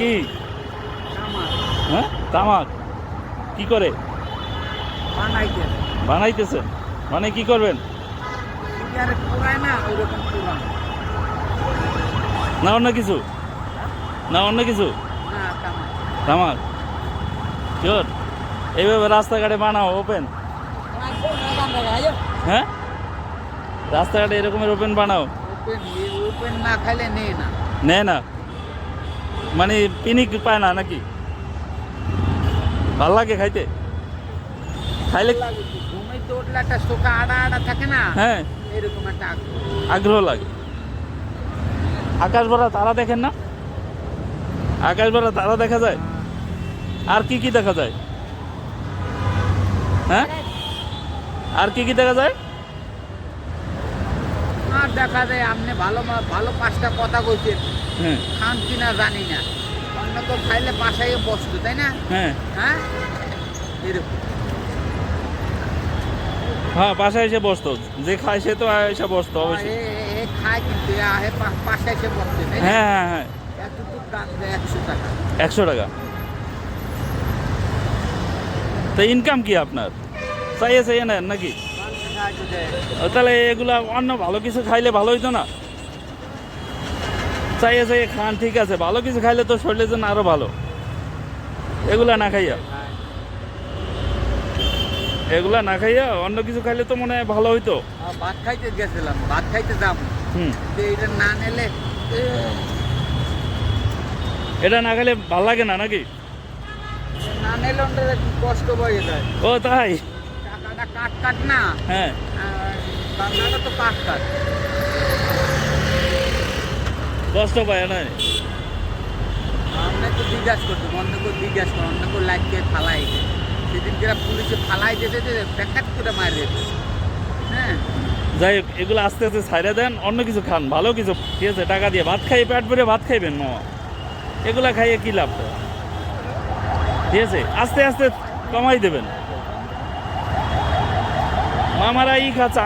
কি? হ্যাঁ? তামাক। কি করে? বানাইতে। বানাইতেছেন মানে কি করবেন? না অন্য কিছু? না অন্য কিছু? তামাক। শিওর? এইভাবে রাস্তাঘাটে বানাও ওপেন হ্যাঁ? রাস্তাঘাটে এরকমের ওপেন বানাও। ওপেন না খাইলে নেই না। নেয় না। মানে পিনিক পায় না নাকি? ভালো লাগে খাইতে? খাইলে হ্যাঁ। এরকম একটা আগ্রহ। আগ্রহ লাগে। আকাশ ভরা তারা দেখেন না? আকাশ ভরা তারা দেখা যায়? আর কি কি দেখা যায়? হ্যাঁ? আর কি কি দেখা যায়? আর দেখা যায় আপনি ভালো ভালো পাঁচটা কথা কইছেন। হ্যাঁ। খান কিনা জানি না। অন্য তো খাইলে বাসায় বসতো তাই না? হ্যাঁ। হ্যাঁ? এরকম। হ্যাঁ বাসায় এসে বসতো। যে খায় সে তো এসে বসতো অবশ্যই। এ- এ খায় কিন্তু পাশে এসে বসছে হ্যাঁ হ্যাঁ হ্যাঁ। একশো টাকা। একশো টাকা। তো ইনকাম কি আপনার? চাইয়ে চাইয়ে নেন নাকি? তাহলে এগুলা অন্য ভালো কিছু খাইলে ভালো হইতো না? চাইয়ে চাইয়ে খান ঠিক আছে। ভালো কিছু খাইলে তো শরীরের জন্য আরও ভালো। এগুলা না খাইয়া। এগুলা না খাইয়া অন্য কিছু খাইলে তো মনে হয় ভালো হইতো। ভাত খাইতে গেছিলাম। ভাত খাইতে যাম। হুম। এটা না নিলে এটা না খাইলে ভালো লাগে না নাকি? না নিলে কষ্ট হয়ে যায়। ও তাই? কাট কাট না? হ্যাঁ। বাংলাটা তো কাট কাট কষ্ট পায় না? আমরা তো জিজ্ঞাসা করতো অন্য কেউ জিজ্ঞাসা করো অন্য কেউ লাইট দিয়ে ফালাই সেদিন কিরা পুলিশে ফালাই দিতে যে প্যাকেট করে মারি দিতে হ্যাঁ। যাই হোক এগুলো আস্তে আস্তে ছাইড়ে দেন অন্য কিছু খান ভালো কিছু। ঠিক আছে টাকা দিয়ে ভাত খাইয়ে পেট ভরে ভাত খাইবেন মামা। এগুলা খাইয়ে কি লাভ? ঠিক আছে আস্তে আস্তে কমাই দেবেন। মামারা ই খাচ্ছে